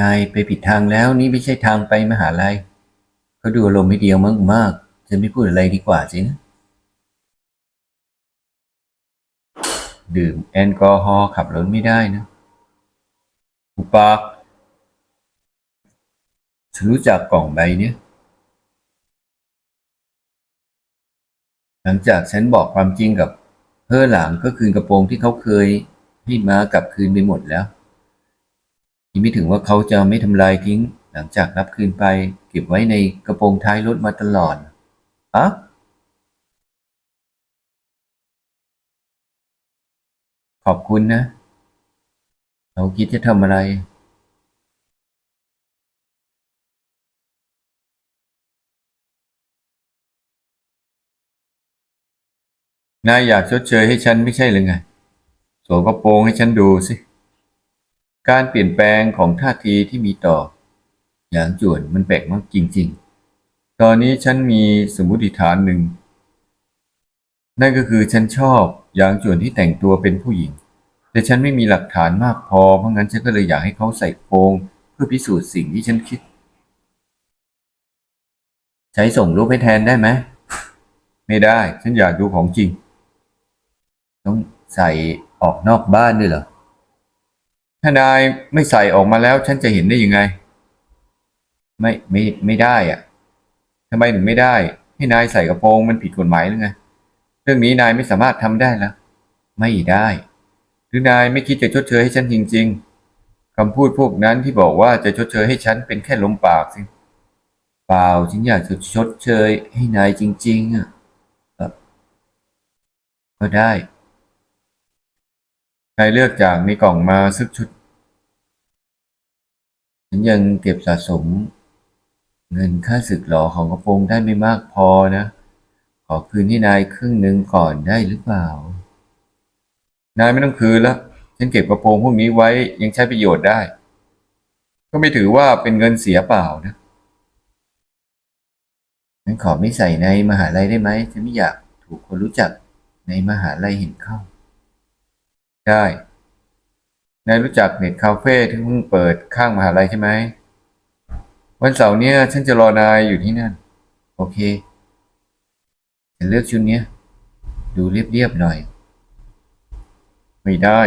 นายไปผิดทางแล้วนี่ไม่ใช่ทางไปมหาลัยเขาดูอารมณ์ไม่เดียวมากมากฉันไม่พูดอะไรดีกว่าสินะ ดื่มแอลกอฮอล์ขับรถไม่ได้นะอุปากฉันรู้จักกล่องใบเนี้ยหลังจากฉันบอกความจริงกับเพื่อหลังก็คืนกระโปรงที่เขาเคยให้มากลับคืนไปหมดแล้ว ยังไม่ถึงว่าเขาจะไม่ทำลายทิ้ง หลังจากรับคืนไป เก็บไว้ในกระโปรงท้ายรถมาตลอดอะขอบคุณนะ เราคิดจะทำอะไร นายอยากชดเชยให้ฉันไม่ใช่หรือไงสวมกระโปรงให้ฉันดูสิ การเปลี่ยนแปลงของท่าทีที่มีต่อ หยางจวนมันแปลกมากจริง ๆ ตอนนี้ฉันมีสมมติฐานหนึ่ง นั่นก็คือฉันชอบหยางจวนที่แต่งตัวเป็นผู้หญิง แต่ฉันไม่มีหลักฐานมากพอ เพราะงั้นฉันก็เลยอยากให้เขาใส่โปรงเพื่อพิสูจน์สิ่งที่ฉันคิด ใช้ส่งรูปให้แทนได้ไหม ไม่ได้ ฉันอยากดูของจริง ต้องใส่ออกนอกบ้านด้วยเหรอ ถ้านายไม่ใส่ออกมาแล้ว ฉันจะเห็นได้ยังไง ไม่ไม่ไม่ได้อะทำไมถึงไม่ได้ ให้นายใส่กระโปรงมันผิดกฎหมายหรือไงเรื่องนี้นายไม่สามารถทำได้แล้วไม่ได้ หรือนายไม่คิดจะชดเชยให้ฉันจริง ๆคำพูดพวกนั้นที่บอกว่าจะชดเชยให้ฉันเป็นแค่ลมปากสิเปล่าฉันอยากจะชดเชยให้นายจริง ๆอะเอ่อก็ได้ นายเลือกจากในกล่องมาสักชุด ฉันยังเก็บสะสม เงินค่าสึกหรอของกระโปรงได้ไม่มากพอนะ ขอคืนให้นายครึ่งหนึ่งก่อนได้หรือเปล่า นายไม่ต้องคืนแล้วฉันเก็บกระโปรงพวกนี้ไว้ยังใช้ประโยชน์ได้ ก็ไม่ถือว่าเป็นเงินเสียเปล่านะงั้นขอไม่ใส่ในมหาลัยได้ไหมฉันไม่อยากถูกคนรู้จักในมหาลัยเห็นเข้า ได้นายรู้จักเน็ตคาเฟ่ที่เพิ่งเปิดข้างมหาลัยใช่ไหม วันเสาร์เนี้ยฉันจะรอนายอยู่ที่นั่น โอเคฉันเลือกชุดเนี้ย ดูเรียบๆหน่อย ไม่ได้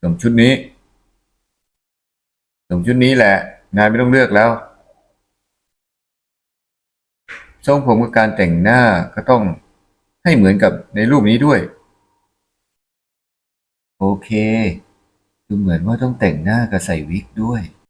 สวมชุดนี้สวมชุดนี้แหละ นายไม่ต้องเลือกแล้ว ทรงผมกับการแต่งหน้าก็ต้อง ให้เหมือนกับในรูปนี้ด้วย โอเค ดูเหมือนว่าต้องแต่งหน้ากับใส่วิกด้วย